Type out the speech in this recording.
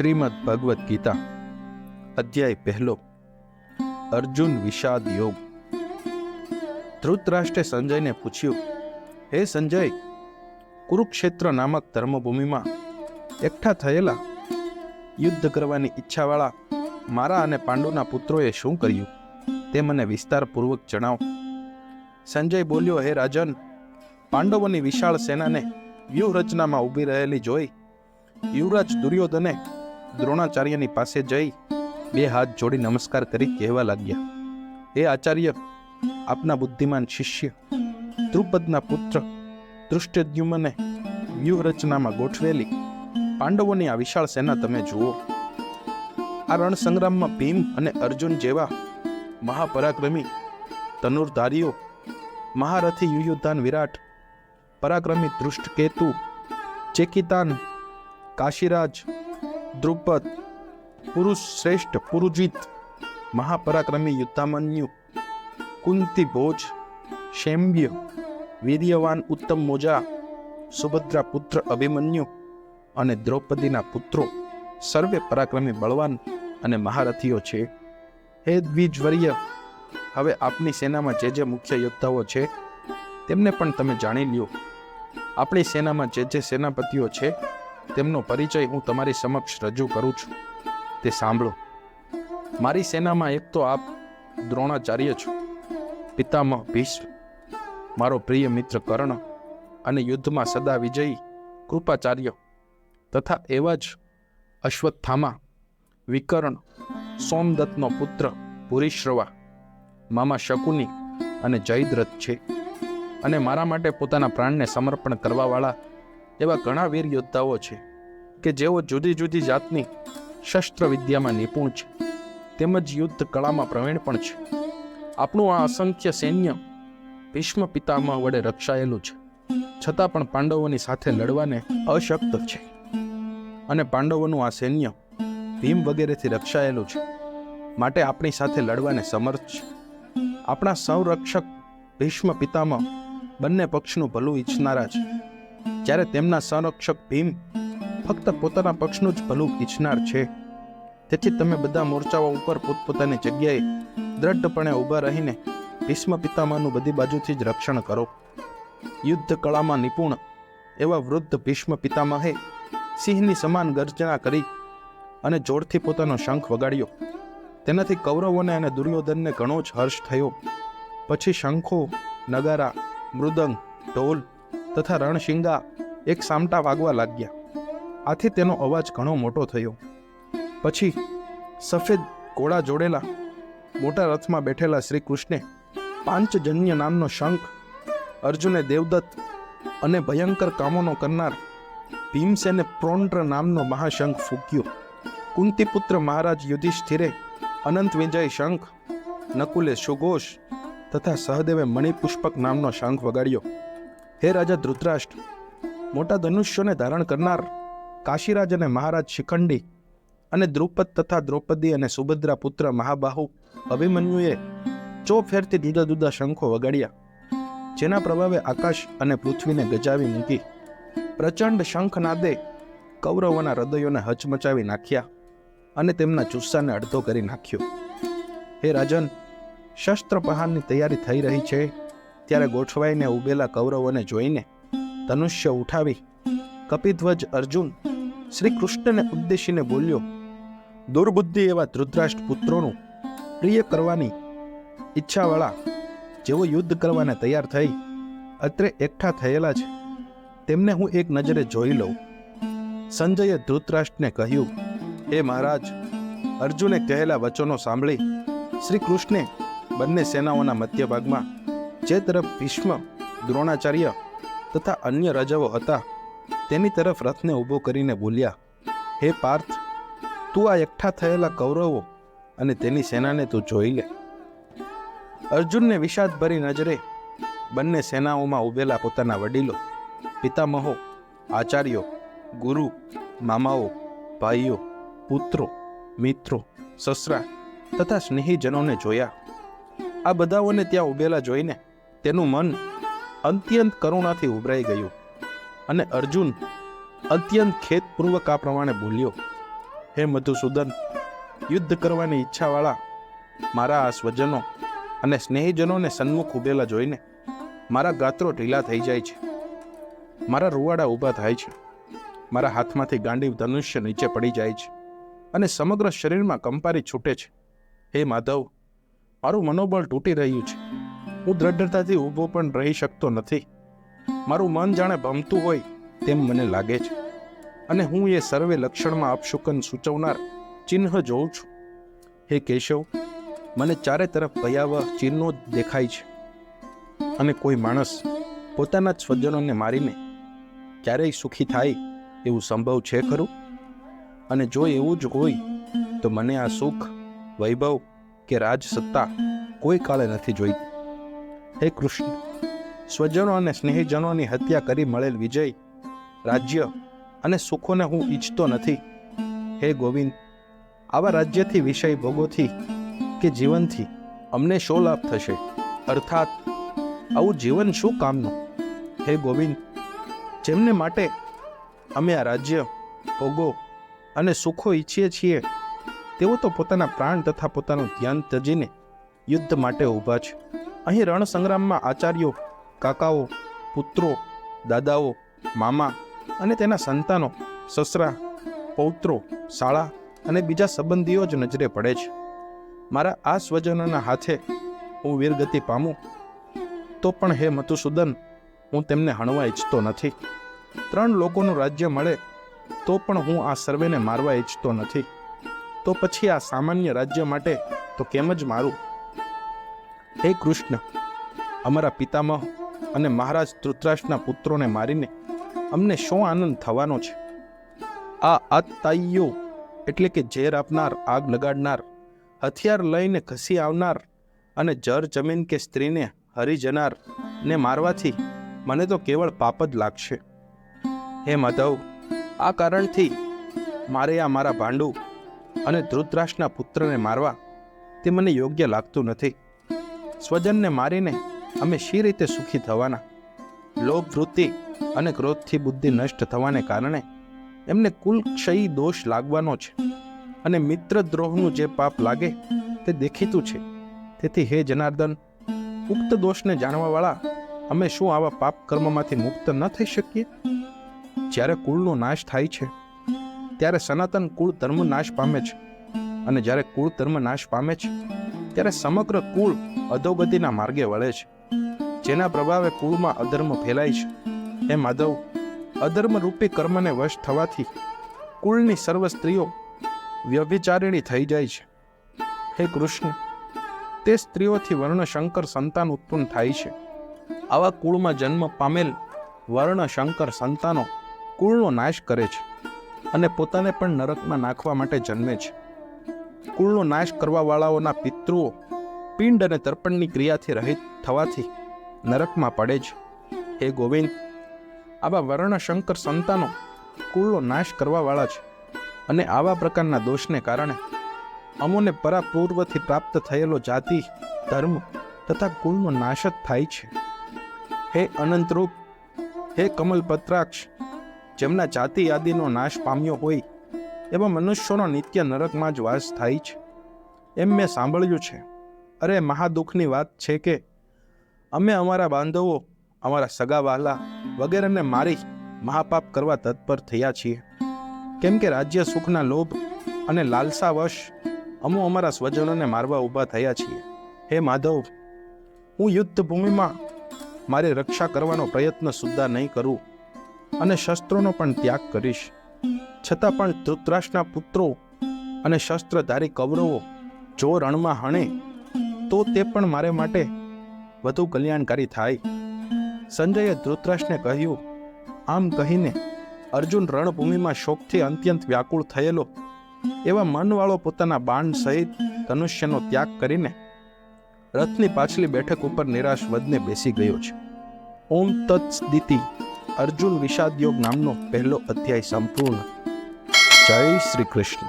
શ્રીમદ ભગવદ્ ગીતા, અધ્યાય પહેલો, અર્જુન વિષાદ યોગ. ધૃતરાષ્ટ્રે સંજયને પૂછ્યું, હે સંજય, કુરુક્ષેત્ર નામક ધર્મભૂમિમાં એકઠા થયેલા યુદ્ધ કરવાની ઈચ્છાવાળા મારા અને પાંડુના પુત્રોએ શું કર્યું? તે મને વિસ્તારપૂર્વક જણાવો. સંજય બોલ્યો, હે રાજન, પાંડવોની વિશાળ સેનાને વ્યૂહરચનામાં ઊભી રહેલી જોઈ યુવરાજ દુર્યોધને દ્રોણાચાર્યની પાસે જઈ બે હાથ જોડી નમસ્કાર કરી કહેવા લાગ્યા. હે આચાર્ય, આપના બુદ્ધિમાન શિષ્ય, દ્રુપદના પુત્ર દૃષ્ટદ્યુમને વ્યૂહરચનામાં ગોઠવેલી પાંડવોની આ વિશાળ સેના તમે જુઓ. આ રણસંગ્રામમાં ભીમ અને અર્જુન જેવા મહાપરાક્રમી ધનુર્ધારીઓ મહારથી યુયુદ્ધાન વિરાટ, પરાક્રમી દૃષ્ટકેતુ ચેકિતાન, કાશીરાજ દ્રુપદ, પુરુષ શ્રેષ્ઠ, પુરુજીત, મહાપરાક્રમી, યુદ્ધામન્યુ, કુંતી ભોજ શેમ્બ્ય વીર્યવાન, ઉત્તમ મોજા, સુભદ્રા પુત્ર, અભિમન્યુ અને દ્રૌપદીના પુત્રો સર્વે પરાક્રમી, બળવાન અને મહારથીઓ છે. હે દ્વિજવર્ય, હવે આપની સેનામાં જે જે મુખ્ય યોદ્ધાઓ છે, તેમને પણ તમે જાણી લ્યો. આપણી સેનામાં જે જે સેનાપતિઓ છે તેમનો પરિચય હું તમારી સમક્ષ રજૂ કરું છું. તે સાંભળો. મારી સેનામાં એક તો આપ દ્રોણાચાર્ય છો. પિતામહ ભીષ્મ, મારો પ્રિય મિત્ર કર્ણ અને યુદ્ધમાં સદા વિજયી કૃપાચાર્ય તથા એવા જ અશ્વત્થામા, વિકર્ણ, સોમદત્તનો પુત્ર પુરીશ્રવા, મામા શકુની અને જયદ્રથ છે. અને મારા માટે પોતાના પ્રાણને સમર્પણ કરવાવાળા એવા ઘણા વીર યોદ્ધાઓ છે કે જેઓ જુદી જુદી જાતની શસ્ત્ર વિદ્યામાં નિપુણ છે, તેમજ યુદ્ધ કળામાં પ્રવીણ પણ છે. આપણું આ અસંખ્ય સૈન્ય ભીષ્મ પિતામહ વડે રક્ષાયેલું છે, છતાં પણ પાંડવોની સાથે લડવાને અશક્ત છે. અને પાંડવોનું આ સૈન્ય ભીમ વગેરેથી રક્ષાયેલું છે, માટે આપણી સાથે લડવાને સમર્થ છે. આપણા સંરક્ષક ભીષ્મ પિતામહ બંને પક્ષનું ભલું ઈચ્છનારા છે. જ્યારે તેમના સંરક્ષક ભીમ ફક્ત પોતાના પક્ષનું જ ભલું ઈચ્છનાર છે. તેથી તમે બધા મોરચાઓ ઉપર પોતપોતાની જગ્યાએ દ્રઢપણે ઊભા રહીને ભીષ્મ પિતામાનું બધી બાજુથી જ રક્ષણ કરો. યુદ્ધ કળામાં નિપુણ એવા વૃદ્ધ ભીષ્મ પિતામહે સિંહની સમાન ગર્જના કરી અને જોરથી પોતાનો શંખ વગાડ્યો. તેનાથી કૌરવોને અને દુર્યોધનને ઘણો જ હર્ષ થયો. પછી શંખો, નગારા, મૃદંગ, ઢોલ તથા રણશિંગા એક સામટા વાગવા લાગ્યા. આથી તેનો અવાજ ઘણો મોટો થયો. પછી સફેદ ઘોડા જોડેલા મોટા રથમાં બેઠેલા શ્રી કૃષ્ણે પાંચજન્ય નામનો શંખ, અર્જુને દેવદત્ત અને ભયંકર કામોનો કરનાર ભીમસેને પ્રોન્ટ્ર નામનો મહાશંખ ફૂક્યો. કુંતીપુત્ર મહારાજ યુધિષ્ઠિરે અનંત વિજય શંખ, નકુલે સુઘોષ તથા સહદેવે મણિપુષ્પક નામનો શંખ વગાડ્યો. હે રાજા ધૃતરાષ્ટ્ર, મોટા ધનુષ્યોને ધારણ કરનાર કાશીરાજ અને મહારાજ શિખંડી અને દ્રુપદ તથા દ્રૌપદી અને સુભદ્રા પુત્ર મહાબાહુ અભિમન્યુએ ચો ફેરથી જુદા જુદા શંખો વગાડ્યા, જેના પ્રભાવે આકાશ અને પૃથ્વીને ગજાવી મૂકી, પ્રચંડ શંખનાદે કૌરવોના હૃદયોને હચમચાવી નાખ્યા અને તેમના જુસ્સાને અડધો કરી નાખ્યો. હે રાજન, શસ્ત્ર પ્રહારની તૈયારી થઈ રહી છે. ત્યારે ગોઠવાઈને ઉભેલા કૌરવોને જોઈને ધનુષ્ય ઉઠાવી કપિધ્વજ અર્જુન શ્રી કૃષ્ણને ઉદ્દેશીને બોલ્યો, દુર્બુદ્ધિ એવા ધૃતરાષ્ટ્ર પુત્રોનું પ્રિય કરવાની ઈચ્છાવાળા જેઓ યુદ્ધ કરવાને તૈયાર થઈ અત્રે એકઠા થયેલા છે, તેમને હું એક નજરે જોઈ લઉં. સંજયે ધૃતરાષ્ટ્રને કહ્યું, હે મહારાજ, અર્જુને કહેલા વચનો સાંભળી શ્રી કૃષ્ણે બંને સેનાઓના મધ્યભાગમાં જે તરફ ભીષ્મ, દ્રોણાચાર્ય તથા અન્ય રાજાઓ હતા, તેની તરફ રથને ઊભો કરીને બોલ્યા, હે પાર્થ, તું આ એકઠા થયેલા કૌરવો અને તેની સેનાને તું જોઈ લે. અર્જુનને વિષાદભરી નજરે બંને સેનાઓમાં ઉભેલા પોતાના વડીલો, પિતામહો, આચાર્યો, ગુરુ, મામાઓ, ભાઈઓ, પુત્રો, મિત્રો, સસરા તથા સ્નેહીજનોને જોયા. આ બધાઓને ત્યાં ઉભેલા જોઈને તેનું મન અત્યંત કરુણાથી ઉભરાઈ ગયું અને અર્જુન અત્યંત ખેદપૂર્વક આ પ્રમાણે બોલ્યો, હે મધુસૂદન, યુદ્ધ કરવાની ઈચ્છાવાળા મારા આ સ્વજનો અને સ્નેહીજનોને સન્મુખ ઉભેલા જોઈને મારા ગાત્રો ઢીલા થઈ જાય છે. મારા રૂવાડા ઊભા થાય છે. મારા હાથમાંથી ગાંડી ધનુષ્ય નીચે પડી જાય છે અને સમગ્ર શરીરમાં કંપારી છૂટે છે. હે માધવ, મારું મનોબળ તૂટી રહ્યું છે. હું દ્રઢતાથી ઊભો પણ રહી શકતો નથી. મારું મન જાણે ભમતું હોય તેમ મને લાગે છે. અને હું એ સર્વે લક્ષણમાં અપશુકન સૂચવનાર ચિહ્ન જોઉં છું. હે કેશવ, મને ચારે તરફ ભયાવહ ચિહ્નો જ દેખાય છે. અને કોઈ માણસ પોતાના જ સ્વજનોને મારીને ક્યારેય સુખી થાય એવું સંભવ છે ખરું? અને જો એવું જ હોય, તો મને આ સુખ, વૈભવ કે રાજ સત્તા કોઈ કાળે નથી જોઈતી. હે કૃષ્ણ, સ્વજનો અને સ્નેહીજનોની હત્યા કરી મળેલ વિજય રાજ્ય અને સુખોને હું ઈચ્છતો નથી. હે ગોવિંદ, આવા રાજ્યથી વિષય ભોગોથી કે જીવનથી અમને શો લાભ થશે? અર્થાત, આવું જીવન શું કામનું? હે ગોવિંદ, જેમને માટે અમે આ રાજ્ય, ભોગો અને સુખો ઈચ્છીએ છીએ, તેઓ તો પોતાના પ્રાણ તથા પોતાનું ધ્યાન ત્યજીને યુદ્ધ માટે ઊભા છે. અહીં રણ સંગ્રામમાં આચાર્યો, કાકાઓ, પુત્રો, દાદાઓ, મામા અને તેના સંતાનો, સસરા, પૌત્રો, શાળા અને બીજા સંબંધીઓ જ નજરે પડે છે. મારા આ સ્વજનોના હાથે હું વીરગતિ પામું? તો પણ હે મધુસૂદન, હું તેમને હણવા ઈચ્છતો નથી. ત્રણ લોકોનું રાજ્ય મળે, તો પણ હું આ સર્વેને મારવા ઈચ્છતો નથી. તો પછી આ સામાન્ય રાજ્ય માટે તો કેમ જ મારું? હે કૃષ્ણ, અમારા પિતામહ અને મહારાજ ધૃતરાષ્ટ્રના પુત્રોને મારીને અમને શું આનંદ થવાનો છે? આ આત્તાઈઓ એટલે કે ઝેર આપનાર, આગ લગાડનાર હથિયાર લઈને ઘસી આવનાર અને જર જમીન કે સ્ત્રીને હરી જનાર ને મારવાથી મને તો કેવળ પાપ જ લાગશે. હે માધવ, આ કારણથી મારે આ મારા ભાંડુ અને ધૃતરાષ્ટ્રના પુત્રને મારવા તે મને યોગ્ય લાગતું નથી. સ્વજનને મારીને અમે શી રીતે સુખી થવાના? લોભ, વૃત્તિ અને ક્રોધથી બુદ્ધિ નષ્ટ થવાને કારણે એમને કુલ ક્ષયી દોષ લાગવાનો છે અને મિત્ર દ્રોહનું જે પાપ લાગે તે દેખીતું છે. તેથી હે જનાર્દન ઉક્ત દોષને જાણવાવાળા, અમે શું આવા પાપ કર્મમાંથી મુક્ત ન થઈ શકીએ? જ્યારે કુળનો નાશ થાય છે, ત્યારે સનાતન કુળ ધર્મ નાશ પામે છે અને જ્યારે કુળ ધર્મ નાશ પામે છે ત્યારે સમગ્ર કુળ અધોગતિના માર્ગે વળે છે. જેના પ્રભાવે કુળમાં અધર્મ ફેલાય છે. હે માધવ અધર્મ રૂપી કર્મને વશ થવાથી કુળની સર્વ સ્ત્રીઓ વ્યભિચારિણી થઈ જાય છે. હે કૃષ્ણ, તે સ્ત્રીઓથી વર્ણશંકર સંતાન ઉત્પન્ન થાય છે. આવા કુળમાં જન્મ પામેલ વર્ણશંકર સંતાનો કુળનો નાશ કરે છે અને પોતાને પણ નરકમાં નાખવા માટે જન્મે છે. કુળનો નાશ કરવાવાળાઓના પિતૃઓ પિંડ અને તર્પણની ક્રિયાથી રહિત થવાથી નરકમાં પડે છે. હે ગોવિંદ, આવા વર્ણશંકર સંતાનો કુળનો નાશ કરવાવાળા છે અને આવા પ્રકારના દોષને કારણે અમોને પરાપૂર્વથી પ્રાપ્ત થયેલો જાતિ, ધર્મ તથા કુળનો નાશ જ થાય છે. હે અનંતરૂપ, હે કમલપત્રાક્ષ, જેમના જાતિ આદિનો નાશ પામ્યો હોય એવા મનુષ્યોનો નિત્ય નરકમાં જ વાસ થાય છે. એમ મેં સાંભળ્યું છે. અરે, મહાદુઃખની વાત છે કે અમે અમારા બાંધવો, અમારા સગા વહાલા વગેરેને મારી મહાપાપ કરવા તત્પર થયા છીએ. કેમ કે રાજ્ય સુખના લોભ અને લાલસાવશ અમો અમારા સ્વજનોને મારવા ઊભા થયા છીએ. હે માધવ, હું યુદ્ધ ભૂમિમાં મારી રક્ષા કરવાનો પ્રયત્ન સુદ્ધા નહીં કરું અને શસ્ત્રોનો પણ ત્યાગ કરીશ. છતાં પણ ધૃતરાષ્ટ્રના પુત્રો અને શસ્ત્રધારી કૌરવો જો રણમાં હણે, તો તે પણ મારે માટે વધુ કલ્યાણકારી થાય. સંજયે ધૃતરાષ્ટ્રને કહ્યું, આમ કહીને અર્જુન રણભૂમિમાં શોકથી અત્યંત વ્યાકુળ થયેલો એવા મનવાળો પોતાના બાણ સહિત ધનુષ્યનો ત્યાગ કરીને રથની પાછલી બેઠક ઉપર નિરાશ વધને બેસી ગયો છે. ઓમ તત્સદિતિ અર્જુન વિષાદયોગ નામનો પહેલો અધ્યાય સંપૂર્ણ. જય શ્રી કૃષ્ણ